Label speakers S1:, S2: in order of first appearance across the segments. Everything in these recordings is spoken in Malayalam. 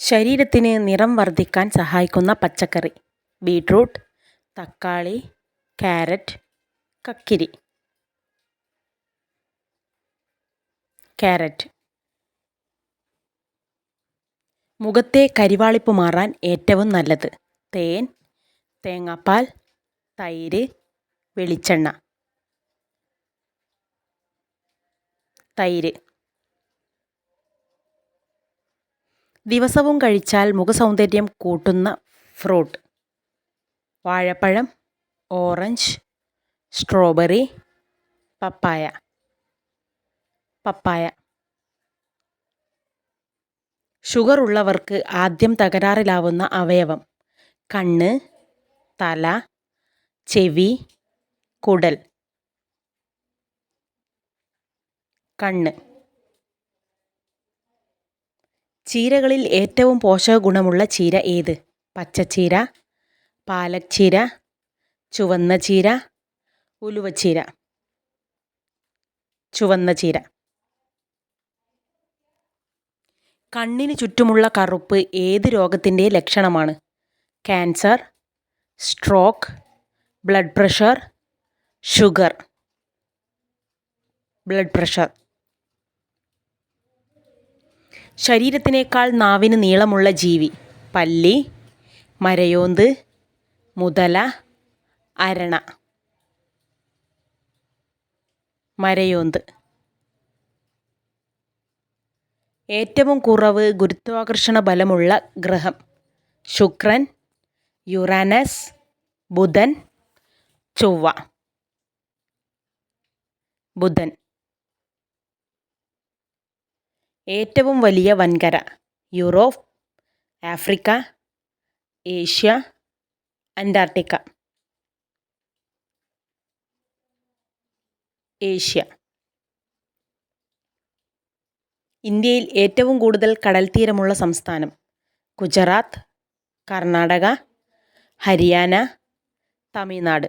S1: ശരീരത്തിന് നിറം വർദ്ധിക്കാൻ സഹായിക്കുന്ന പച്ചക്കറി. ബീട്രൂട്ട് തക്കാളി ക്യാരറ്റ് കക്കിരി. ക്യാരറ്റ്. മുഖത്തെ കരിവാളിപ്പ് മാറാൻ ഏറ്റവും നല്ലത് തേൻ തേങ്ങാപ്പാൽ തൈര് വെളിച്ചെണ്ണ. തൈര്. ദിവസവും കഴിച്ചാൽ മുഖസൗന്ദര്യം കൂട്ടുന്ന ഫ്രൂട്ട്. വാഴപ്പഴം ഓറഞ്ച് സ്ട്രോബെറി പപ്പായ. പപ്പായ. ഷുഗർ ഉള്ളവർക്ക് ആദ്യം തകരാറിലാവുന്ന അവയവം. കണ്ണ് തല ചെവി കുടൽ. കണ്ണ്. ചീരകളിൽ ഏറ്റവും പോഷക ഗുണമുള്ള ചീര ഏത്? പച്ചച്ചീര പാലക് ചീര ചുവന്ന ചീര ഉലുവച്ചീര. ചുവന്ന ചീര. കണ്ണിന് ചുറ്റുമുള്ള കറുപ്പ് ഏത് രോഗത്തിന്റെ ലക്ഷണമാണ്? Cancer stroke blood pressure sugar. Blood pressure. ശരീരത്തിനേക്കാൾ നാവിന് നീളമുള്ള ജീവി. പല്ലി മരയോന്ത് മുതല അരണ. മരയോന്ത്. ഏറ്റവും കുറവ് ഗുരുത്വാകർഷണ ബലമുള്ള ഗ്രഹം. ശുക്രൻ യുറാനസ് ബുധൻ ചൊവ്വ. ബുധൻ. ഏറ്റവും വലിയ വൻകര. Europe Africa Asia Antarctica. Asia. ഇന്ത്യയിൽ ഏറ്റവും കൂടുതൽ കടൽത്തീരമുള്ള സംസ്ഥാനം. ഗുജറാത്ത് കർണാടക ഹരിയാന തമിഴ്നാട്.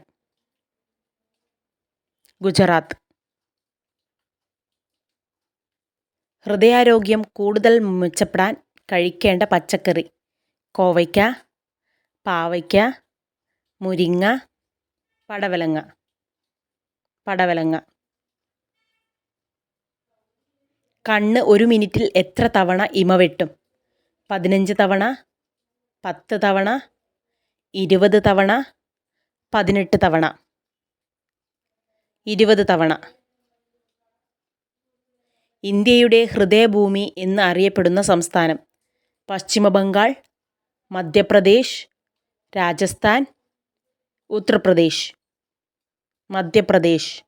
S1: ഗുജറാത്ത്. ഹൃദയാരോഗ്യം കൂടുതൽ മെച്ചപ്പെടാൻ കഴിക്കേണ്ട പച്ചക്കറി. കോവയ്ക്ക പാവയ്ക്ക മുരിങ്ങ പടവലങ്ങ. പടവലങ്ങ. കണ്ണ് ഒരു മിനിറ്റിൽ എത്ര തവണ ഇമ വെട്ടും? പതിനഞ്ച് തവണ പത്ത് തവണ ഇരുപത് തവണ പതിനെട്ട് തവണ. ഇരുപത് തവണ. ഇന്ത്യയുടെ ഹൃദയഭൂമി എന്ന് അറിയപ്പെടുന്ന സംസ്ഥാനം. പശ്ചിമ ബംഗാൾ മധ്യപ്രദേശ് രാജസ്ഥാൻ ഉത്തർപ്രദേശ്. മധ്യപ്രദേശ്.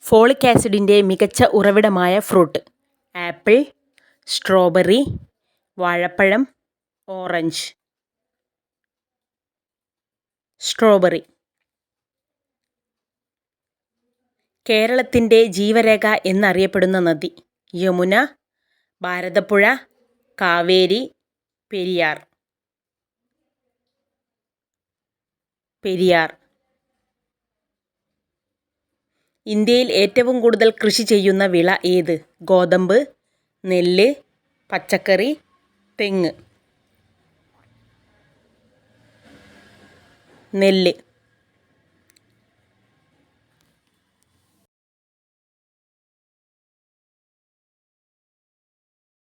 S1: ഫോളിക് ആസിഡിന്റെ മികച്ച ഉറവിടമായ ഫ്രൂട്ട്. ആപ്പിൾ സ്ട്രോബെറി വാഴപ്പഴം ഓറഞ്ച്. സ്ട്രോബെറി. കേരളത്തിന്റെ ജീവരേഖ എന്നറിയപ്പെടുന്ന നദി. യമുന ഭാരതപ്പുഴ കാവേരി പെരിയാർ. പെരിയാർ. ഇന്ത്യയിൽ ഏറ്റവും കൂടുതൽ കൃഷി ചെയ്യുന്ന വിള ഏത്? ഗോതമ്പ് നെല്ല് പച്ചക്കറി തെങ്ങ്. നെല്ല്.